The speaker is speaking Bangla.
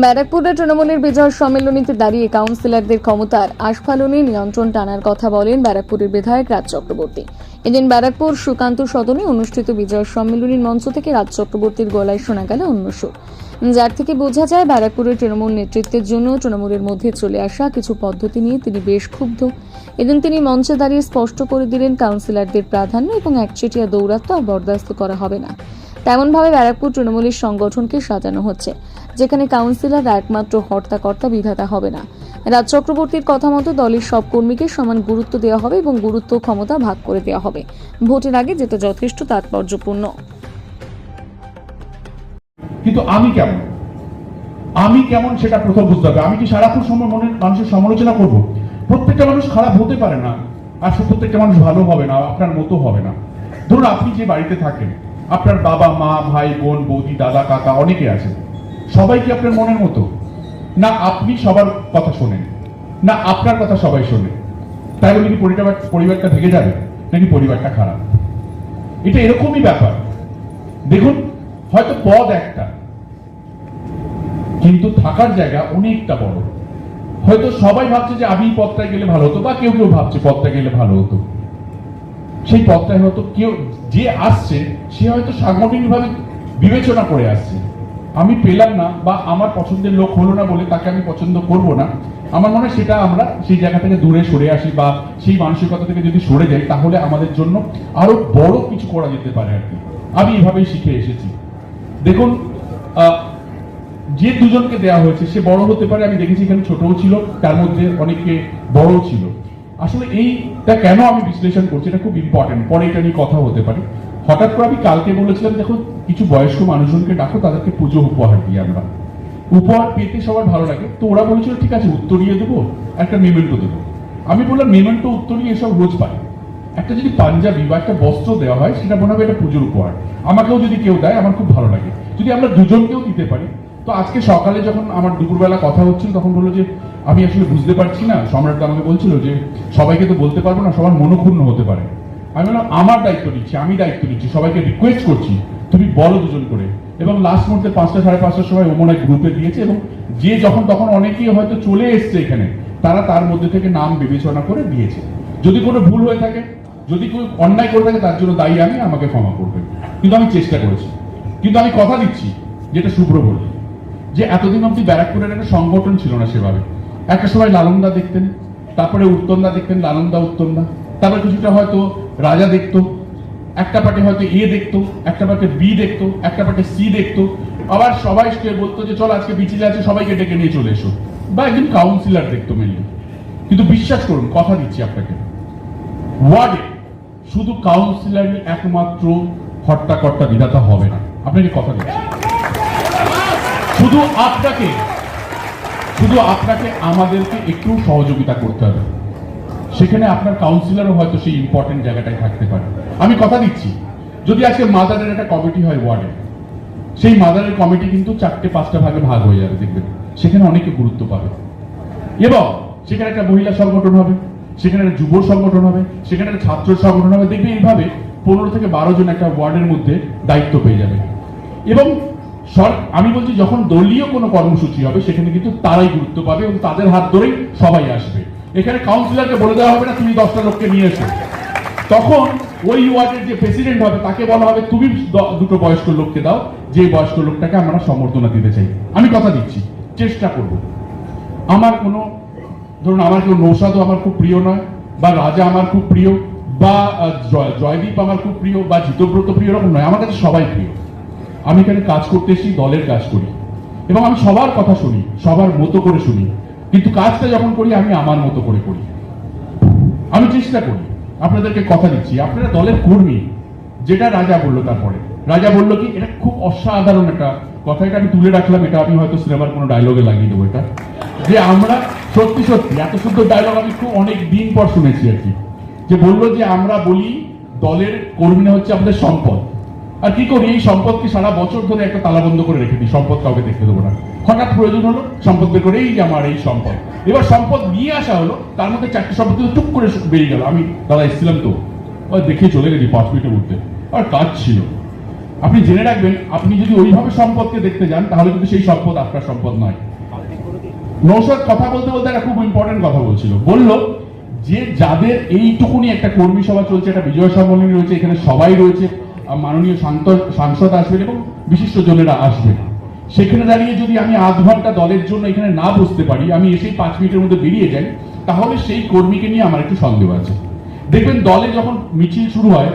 ব্যারাকপুরে তৃণমূলের বিজয় সম্মেলনীতে দাঁড়িয়ে কাউন্সিলরদের ক্ষমতার আস্ফালনে নিয়ন্ত্রণ টানার কথা বলেন ব্যারাকপুরের বিধায়ক রাজ চক্রবর্তী। এদিন ব্যারাকপুর সুকান্ত সদনে অনুষ্ঠিত বিজয় সম্মেলনীর মঞ্চ থেকে রাজ চক্রবর্তীর গলায় শোনা গেল অন্য সুর। যার থেকে বোঝা যায় ব্যারাকপুরের তৃণমূল নেতৃত্বের জন্য তৃণমূলের মধ্যে চলে আসা কিছু পদ্ধতি নিয়ে তিনি বেশ ক্ষুব্ধ। এদিন তিনি মঞ্চে দাঁড়িয়ে স্পষ্ট করে দিলেন কাউন্সিলরদের প্রাধান্য এবং একচেটিয়া দৌরাত্ম বরদাস্ত করা হবে না। তেমনভাবে ব্যারাকপুর তৃণমূলের সংগঠনকে সাজানো হচ্ছে। যেখানে কাউন্সিলর একমাত্র হর্তাকর্তা বিধাতা হবে না। রাজ চক্রবর্তীর কথা মতো দলের সব কর্মীকে সমান গুরুত্ব দেওয়া হবে এবং গুরুত্ব ক্ষমতা ভাগ করে দেওয়া হবে। ভোটের আগে যেটা যথেষ্ট তাৎপর্যপূর্ণ। কিন্তু আমি কেমন? আমি কেমন সেটা প্রথম বুঝতে হবে। আমি কি সারাক্ষণ সময় মনে মানুষের সমালোচনা করব? প্রত্যেকটা মানুষ খারাপ হতে পারে না, আর সে প্রত্যেকটা মানুষ ভালো হবে না, আপনার মতো হবে না। ধরুন আপনি যে বাড়িতে থাকেন, আপনার বাবা, মা, ভাই, বোন, বৌদি, দাদা, কাকা অনেকে আছেন। সবাই কি আপনার মনের মতো? না, আপনি সবার কথা শোনেন। না, আপনার কথা সবাই শোনে। তাই বলে কি পরিবার পরিবারটা ভেঙে যাবে? নাকি পরিবারটা খারাপ? এটা এরকমই ব্যাপার। দেখুন, হয়তো পদ একটা, কিন্তু থাকার জায়গা অনেকটা বড়। হয়তো সবাই ভাবছে যে আমি এই পদটায় গেলে ভালো হতো, বা কেউ কেউ ভাবছে পদটা গেলে ভালো হতো। সেই পদটায় হয়তো কেউ যে আসছে, সে হয়তো সাংগঠনিকভাবে বিবেচনা করে আসছে। আমি পেলাম না বা আমার পছন্দের লোক হলো না বলে তাকে আমি পছন্দ করব না। আমার মনে হয় সেটা আমরা সেই জায়গা থেকে দূরে সরে আসি বা সেই মানসিকতা থেকে যদি সরে যাই, তাহলে আমাদের জন্য আরও বড় কিছু করা যেতে পারে আর কি। আমি এভাবেই শিখে এসেছি। দেখুন যে দুজনকে দেওয়া হয়েছে, সে বড় হতে পারে, আমি দেখেছি এখানে ছোটও ছিল, তার মধ্যে অনেকে বড়ও ছিল। আসলে এইটা কেন আমি বিশ্লেষণ করছি, এটা খুব ইম্পর্টেন্ট পরে এটা নিয়ে কথা হতে পারে। হঠাৎ করে আমি কালকে বলেছিলাম, দেখো, কিছু বয়স্ক মানুষজনকে ডাকো, তাদেরকে পুজো উপহার দিই আমরা। উপহার পেতে সবার ভালো লাগে। তো ওরা বলেছিল, ঠিক আছে উত্তরিয়ে দেবো, একটা মেমেন্টো দেবো। আমি বললাম, মেমেন্টো উত্তরিয়ে এসব রোজ পাই। একটা যদি পাঞ্জাবি বা একটা বস্ত্র দেওয়া হয়, সেটা মনে হবে এটা পুজোর উপহার। আমাকেও যদি কেউ দেয়, আমার খুব ভালো লাগে। যদি আমরা দুজনকেও দিতে পারি। তো আজকে সকালে যখন আমার দুপুরবেলা কথা হচ্ছিল, তখন বলল যে, আমি আসলে বুঝতে পারছি না। সম্রাট আমাকে বলছিল যে, সবাইকে তো বলতে পারব না, সবার মনোক্ষুণ্ণ হতে পারে। আমি বললাম, আমার দায়িত্ব নিচ্ছি, আমি দায়িত্ব নিচ্ছি, সবাইকে রিকোয়েস্ট করছি, তুমি বলো দুজন করে। এবং লাস্ট মুহূর্তে পাঁচটা, সাড়ে পাঁচটার সময় ও মনে গ্রুপে দিয়েছে এবং যে যখন তখন অনেকেই হয়তো চলে এসছে এখানে, তারা তার মধ্যে থেকে নাম বিবেচনা করে দিয়েছে। যদি কোনো ভুল হয়ে থাকে, যদি কেউ অন্যায় করে থাকে, তার জন্য দায়ী আমি, আমাকে ক্ষমা করবে। কিন্তু আমি চেষ্টা করেছি। কিন্তু আমি কথা দিচ্ছি, যেটা শুভ্র বলি যে এতদিন অব্দি ব্যারাকপুরের একটা সংগঠন ছিল না সেভাবে। একটা সময় লালনদা দেখতেন, তারপরে উত্তমদা দেখতেন, লালনদা উত্তমদা তারপরে কিছুটা হয়তো রাজা দেখতো, একটা পার্টি হয়তো এ দেখতো, একটা পার্টি বি দেখতো, একটা পার্টি সি দেখতো। আবার সবাই বলতো যে, চল আজকে বিচিলে আছে সবাইকে ডেকে নিয়ে চলে এসো। বা একজন কাউন্সিলর দেখতো মেনলি কিন্তু বিশ্বাস করুন, কথা দিচ্ছি আপনাকে। ওয়ার্ডে শুধু কাউন্সিলরই একমাত্র হট্টাকর্তা বিধাতা হবে না। আপনাকে কথা দিচ্ছি। শুধু আপনাকে শুধু আপনাকে আমাদেরকে একটু সহযোগিতা করতে হবে। সেখানে আপনার কাউন্সিলরও হয়তো সেই ইম্পর্টেন্ট জায়গাটায় থাকতে পারে। আমি কথা দিচ্ছি, যদি আজকে মাদারের একটা কমিটি হয় ওয়ার্ডে সেই মাদারের কমিটি কিন্তু চারটে, পাঁচটা ভাগে ভাগ হয়ে যাবে, দেখবেন। সেখানে অনেকে গুরুত্ব পাবে। এবং সেখানে একটা মহিলা সংগঠন হবে, সেখানে একটা যুব সংগঠন হবে, সেখানে একটা ছাত্র সংগঠন হবে। দেখবে এইভাবে পনেরো থেকে বারো জন একটা ওয়ার্ডের মধ্যে দায়িত্ব পেয়ে যাবে। এবং আমি বলছি, যখন দলীয় কোনো কর্মসূচি হবে, সেখানে কিন্তু তারাই গুরুত্ব পাবে এবং তাদের হাত ধরেই সবাই আসবে। এখানে কাউন্সিলরকে বলে দেওয়া হবে না, তুমি দশটা লোককে নিয়ে এসো। তখন ওই ওয়ার্ডের যে প্রেসিডেন্ট হবে, তাকে বলা হবে, তুমি দুটো বয়স্ক লোককে দাও যে বয়স্ক লোকটাকে আমরা সম্বর্ধনা দিতে চাই। আমি কথা দিচ্ছি, চেষ্টা করব। আমার কোনো, ধরুন আমার কেউ নৌসাদও আমার খুব প্রিয় নয়, বা রাজা আমার খুব প্রিয়, বা জয়দীপ আমার খুব প্রিয়, বা জিতব্রত প্রিয়, এরকম নয়। আমার কাছে সবাই প্রিয়। আমি এখানে কাজ করতে এসেছি, দলের কাজ করি। এবং আমি সবার কথা শুনি, সবার মতো করে শুনি। কিন্তু কাজটা যখন করি, আমি আমার মতো করে করি। আমি চেষ্টা করি। আপনাদেরকে কথা দিচ্ছি। আপনারা দলের কর্মী। যেটা রাজা বলল তারপরে। রাজা বলল কি, এটা খুব অসাধারণ একটা কথা। এটা আমি তুলে রাখলাম। এটা আমি হয়তো সিনেমার কোনো ডায়লগে লাগিয়ে দেবো এটা। যে আমরা, সত্যি সত্যি, এত সুন্দর ডায়লগ আমি খুব অনেক দিন পর শুনেছি আর কি। যে বলল যে আমরা বলি, দলের কর্মীরা হচ্ছে আমাদের সম্পদ। আর কি করি? এই সম্পদকে সারা বছর ধরে একটা তালাবন্ধ করে রেখে দিই। সম্পদ কাউকে দেখতে দেবো না। হঠাৎ প্রয়োজন হলো সম্পদ বের করে, এই যে আমার এই সম্পদ। এবার সম্পদ নিয়ে আসা হলো, তার মধ্যে চারটে সম্পদ টুক করে বেরিয়ে গেল। আমি দাদা এসেছিলাম তো। দেখে চলে গেছি পাঁচ মিনিটের মধ্যে। আর কাজ ছিল। আপনি জেনে রাখবেন, আপনি যদি ওইভাবে সম্পদকে দেখতে যান, তাহলে কিন্তু সেই সম্পদ আপনার সম্পদ নয়। নৌসাদ কথা বলতে বলতে একটা খুব ইম্পর্টেন্ট কথা বলছিল। বলল, যে যাদের এইটুকুনি একটা কর্মী সভা চলছে, একটা বিজয় সম্মেলনী রয়েছে, এখানে সবাই রয়েছে মাননীয় সাংসদ আসবেন এবং বিশিষ্ট জনেরা আসবেন। সেখানে দাঁড়িয়ে যদি আমি আধ ঘণ্টা দলের জন্য এখানে না বসতে পারি, আমি এসেই পাঁচ মিনিটের মধ্যে বেরিয়ে যাই, তাহলে সেই কর্মীকে নিয়ে আমার একটু সন্দেহ আছে। দেখবেন দলে যখন মিছিল শুরু হয়